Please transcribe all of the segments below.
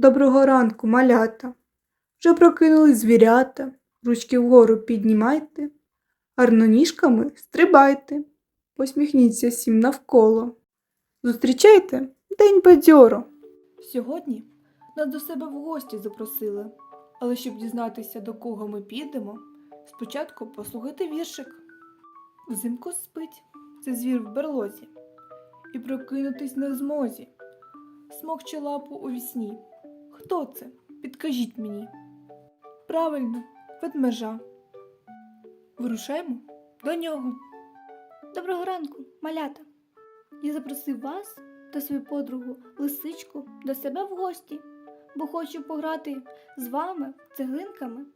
Доброго ранку, малята. Вже прокинулись звірята, ручки вгору піднімайте, гарно ніжками стрибайте, посміхніться всім навколо. Зустрічайте день бадьоро. Сьогодні нас до себе в гості запросили, але щоб дізнатися, до кого ми підемо, спочатку послухайте віршик. Взимку спить, це звір в берлозі, і прокинутись в змозі. Смокче лапу у вісні. Хто це? Підкажіть мені. Правильно, ведмежа. Вирушаємо до нього. Доброго ранку, малята. Я запросив вас та свою подругу лисичку до себе в гості, бо хочу пограти з вами цеглинками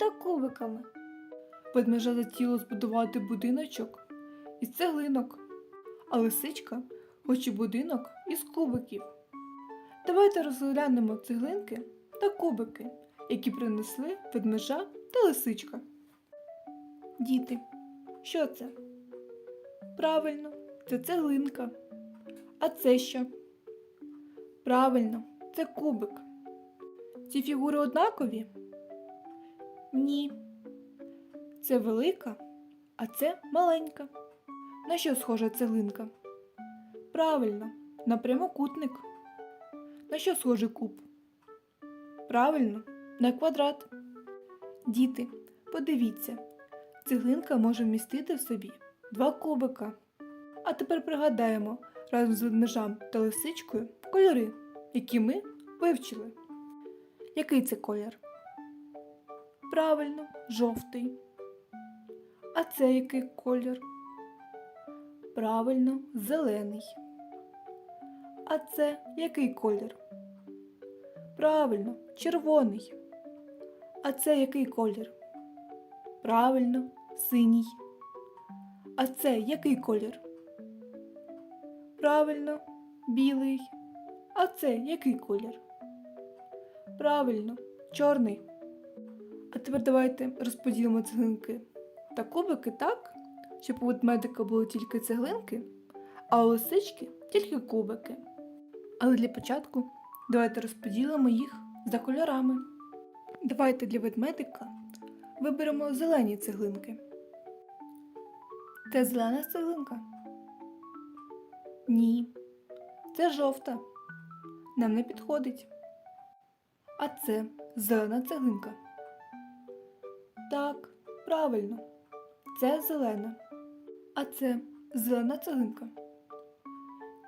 та кубиками. Ведмежа затіло збудувати будиночок із цеглинок, а лисичка хоче будинок із кубиків. Давайте розглянемо цеглинки та кубики, які принесли ведмежа та лисичка. Діти, що це? Правильно, це цеглинка. А це що? Правильно, це кубик. Ці фігури однакові? Ні. Це велика, а це маленька. На що схожа цеглинка? Правильно, на прямокутник. На що схожий куб? Правильно, на квадрат. Діти, подивіться, цеглинка може вмістити в собі два кубика. А тепер пригадаємо разом з ведмежам та лисичкою кольори, які ми вивчили. Який це колір? Правильно, жовтий. А це який колір? Правильно, зелений. А це який колір? Правильно, червоний. А це який колір? Правильно, синій. А це який колір? Правильно, білий. А це який колір? Правильно, чорний. А тепер давайте розподілимо цеглинки та кубики так, щоб у ведмедика були тільки цеглинки, а у лисички тільки кубики. Але для початку давайте розподілимо їх за кольорами. Давайте для ведмедика виберемо зелені цеглинки. Це зелена цеглинка? Ні. Це жовта. Нам не підходить. А це зелена цеглинка. Так, правильно. Це зелена. А це зелена цеглинка?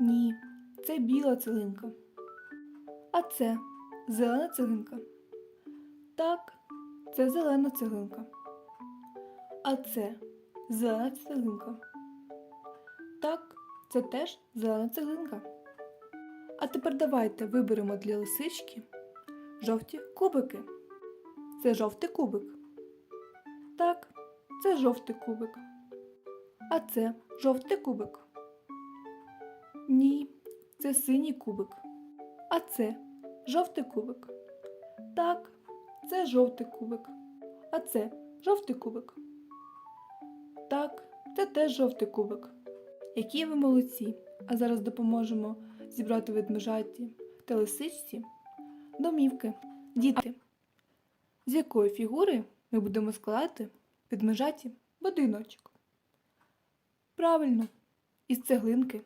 Ні, це біла цеглинка. А це зелена цеглинка? Так, це зелена цеглинка. А це зелена цеглинка. Так, це теж зелена цеглинка. А тепер давайте виберемо для лисички жовті кубики. Це жовтий кубик. Так, це жовтий кубик. А це жовтий кубик. Ні, це синій кубик. А це жовтий кубик. Так, це жовтий кубик. А це жовтий кубик. Так, це теж жовтий кубик. Які ви молодці! А зараз допоможемо зібрати ведмежаті та лисичці домівки. Діти, з якої фігури ми будемо складати ведмежаті будиночок? Правильно, із цеглинки.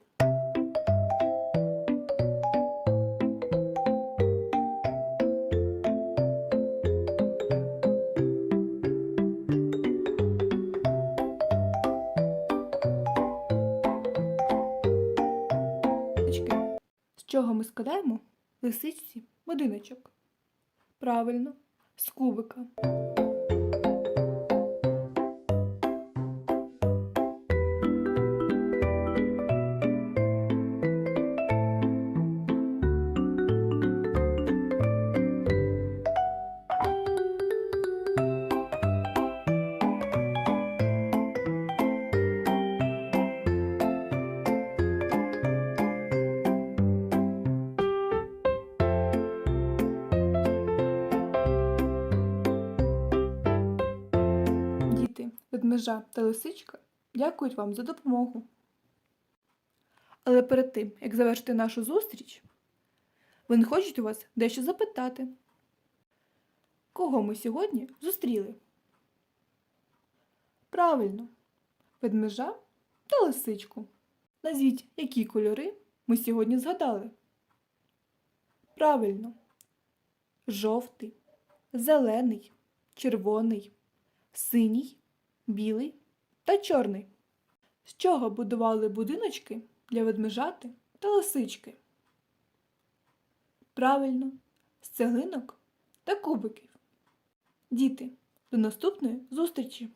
З чого ми складаємо лисичці будиночок? Правильно, з кубика. Ведмежа та лисичка дякують вам за допомогу. Але перед тим, як завершити нашу зустріч, Вони хочуть у вас дещо запитати. Кого ми сьогодні зустріли? Правильно, ведмежа та лисичку. Назвіть, які кольори ми сьогодні згадали. Правильно. Жовтий, зелений, червоний, синій, білий та чорний. З чого будували будиночки для ведмежати та лисички? Правильно, з цеглинок та кубиків. Діти, до наступної зустрічі!